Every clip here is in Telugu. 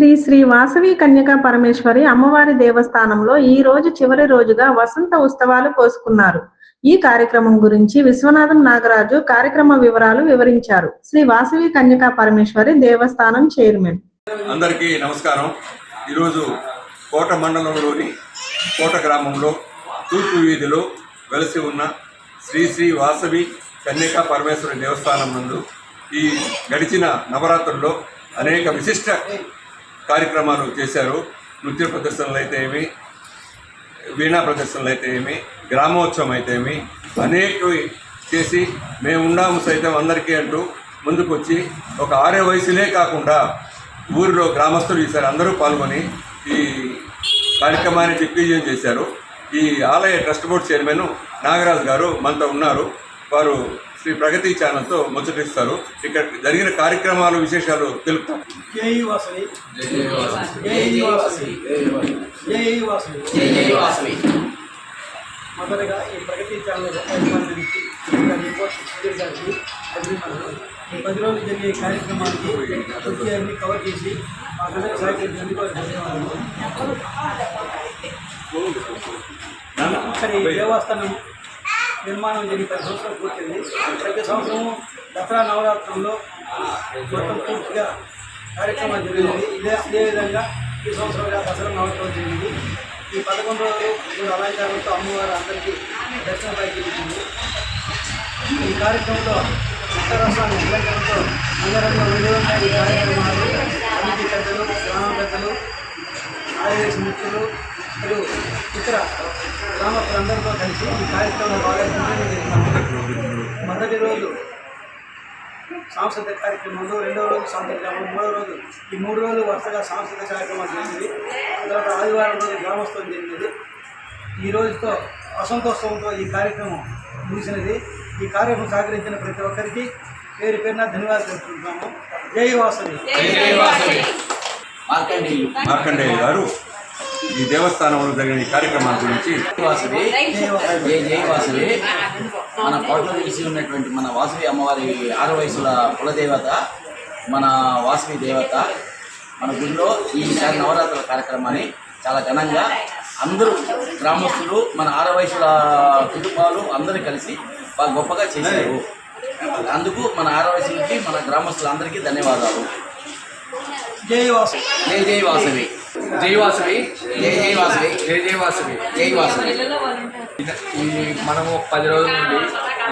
శ్రీ శ్రీ వాసవి కన్యకా పరమేశ్వరి అమ్మవారి దేవస్థానంలో ఈ రోజు చివరి రోజుగా వసంత ఉత్సవాలు పోసుకున్నారు. ఈ కార్యక్రమం గురించి విశ్వనాథం నాగరాజు కార్యక్రమ వివరాలు వివరించారు. శ్రీ వాసవి కన్యకా పరమేశ్వరి దేవస్థానం చైర్మన్. అందరికీ నమస్కారం. ఈరోజు కోట మండలంలోని కోట గ్రామంలో తూర్పు వీధిలో వెలసి ఉన్న శ్రీ శ్రీ వాసవి కన్యకా పరమేశ్వరి దేవస్థానం నందు ఈ గడిచిన నవరాత్రుల్లో అనేక విశిష్ట కార్యక్రమాలు చేశారు. నృత్య ప్రదర్శనలు అయితే ఏమి వీణా ప్రదర్శనలు అయితే ఏమి గ్రామోత్సవం అయితే ఏమి అనేకవి చేసి మేము ఉన్నాము సైతం అందరికీ అంటూ ముందుకొచ్చి ఒక ఆరే వయసులే కాకుండా ఊరిలో గ్రామస్తులు ఈసారి అందరూ పాల్గొని ఈ కార్యక్రమాన్ని దిగ్విజయం చేశారు. ఈ ఆలయ ట్రస్ట్ బోర్డ్ చైర్మన్ నాగరాజు గారు మనతో ఉన్నారు. వారు శ్రీ ప్రగతి ఛానల్తో ముచ్చటిస్తారు. ఇక్కడ జరిగిన కార్యక్రమాలు విశేషాలు తెలుపుతారు మొదటగా ఈ ప్రగతి ఛానల్ పది రోజులు జరిగే కార్యక్రమానికి విషయాన్ని కవర్ చేసి మా అందరి సహకరించినందుకు ధన్యవాదాలు ఇక్కడ ఈ దేవస్థానం నిర్మాణం జరిగి పది సంవత్సరాలు పూర్తయింది. ప్రతి సంవత్సరం దసరా నవరాత్రంలో మొత్తం పూర్తిగా కార్యక్రమాలు జరిగింది. ఇదే ఇదే విధంగా ఈ సంవత్సరం దసరా నవరాత్రం జరిగింది. ఈ పదకొండు రోజులు మూడు అలంకారంతో అమ్మవారు అందరికీ దర్శనం పైకిచ్చింది ఈ కార్యక్రమంలో ఉత్తరాష్ట్రాన్ని అలంకరణతో అంగరంగ వైభవంగా ఈ కార్యక్రమాలు కమిటీ పెద్దలు గ్రామ పెద్దలు ఆదివేశ మిత్రులు మరియు ఇతర గ్రామస్తులందరితో కలిసి ఈ కార్యక్రమం చేస్తున్నాము మొదటి రోజు సాంస్కృతిక కార్యక్రమాలు రెండవ రోజు సాంస్కృతిక కార్యక్రమం మూడో రోజు ఈ మూడు రోజులు వరుసగా సాంస్కృతిక కార్యక్రమాలు జరిగింది. తర్వాత ఆదివారం రోజు గ్రామోత్సవం జరిగినది. ఈ రోజుతో వసంతోత్సవంతో ఈ కార్యక్రమం ముగిసినది. ఈ కార్యక్రమం సహకరించిన ప్రతి ఒక్కరికి పేరు పేరున ధన్యవాదాలు తెలుపుకుంటున్నాము. జై వాసవి. మార్కండేయులు. మార్కండేయ గారు. ఈ దేవస్థానంలో జరిగిన ఈ కార్యక్రమాల గురించి జై వాసవి జై మన కోటలో తెలిసి ఉన్నటువంటి మన వాసవి అమ్మవారి ఆరు వయసుల కులదేవత మన వాసవి దేవత మన గుడిలో ఈసారి నవరాత్రుల కార్యక్రమాన్ని చాలా ఘనంగా అందరూ గ్రామస్తులు మన ఆరు వయసుల కుటుంబాలు అందరూ కలిసి బాగా గొప్పగా చేశారు. అందుకు మన ఆరు వయసులకి మన గ్రామస్తులందరికీ ధన్యవాదాలు. జై వాసవి జై జై వాసవి జై వాసవి జై జై వాసవి జై జై వాసవి జై వాసవి ఈ మనము పది రోజుల నుండి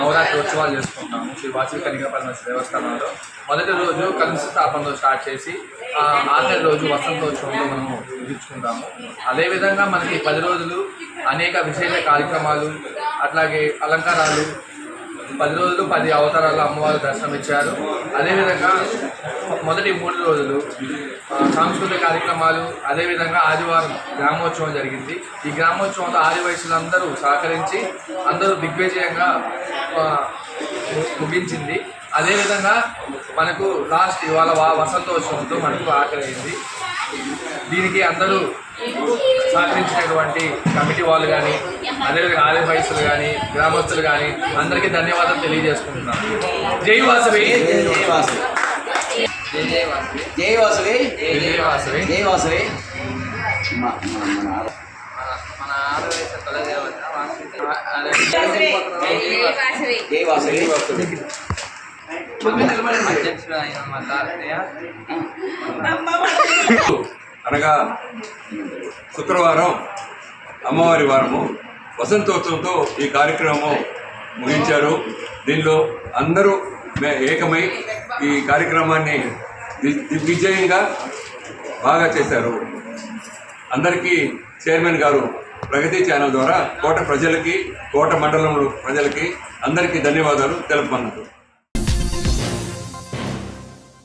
నవరాత్రి ఉత్సవాలు చేసుకుంటాము. శ్రీ వాసవి కనికా పరమేశ్వర దేవస్థానంలో. మొదటి రోజు కలుష స్థాపనతో స్టార్ట్ చేసి ఆఖరి రోజు వసంతోత్సవంలో మనము ముగించుకుంటాము. అదేవిధంగా మనకి పది రోజులు అనేక విశేష కార్యక్రమాలు అట్లాగే అలంకారాలు పది రోజులు పది అవతారాల అమ్మవారు దర్శనం ఇచ్చారు అదేవిధంగా మొదటి మూడు రోజులు సాంస్కృతిక కార్యక్రమాలు అదేవిధంగా ఆదివారం గ్రామోత్సవం జరిగింది. ఈ గ్రామోత్సవంలో ఆదివయసులందరూ సహకరించి అందరూ దిగ్విజయంగా ము- ముగించింది. అదేవిధంగా మనకు లాస్ట్ ఇవాళ వసంతోత్సవంతో మనకు ఆకలి అయింది దీనికి అందరూ సహకరించినటువంటి కమిటీ వాళ్ళు కానీ అదేవిధంగా ఆలయ వయసులు కానీ గ్రామస్తులు కానీ అందరికీ ధన్యవాదాలు తెలియజేసుకుంటున్నాం. జై వాసవి. జై వాసవి. జై వాసవి. జై జై మన జై అనగా శుక్రవారం అమ్మవారి వారము. వసంతోత్సవంతో ఈ కార్యక్రమం ముగించారు. దీనిలో అందరూ మే- ఏకమై ఈ కార్యక్రమాన్ని దిగ్విజయంగా బాగా చేశారు. అందరికీ చైర్మన్ గారు ప్రగతి ఛానల్ ద్వారా కోట ప్రజలకి కోట మండలంలో ప్రజలకి అందరికీ ధన్యవాదాలు తెలుపమన్నారు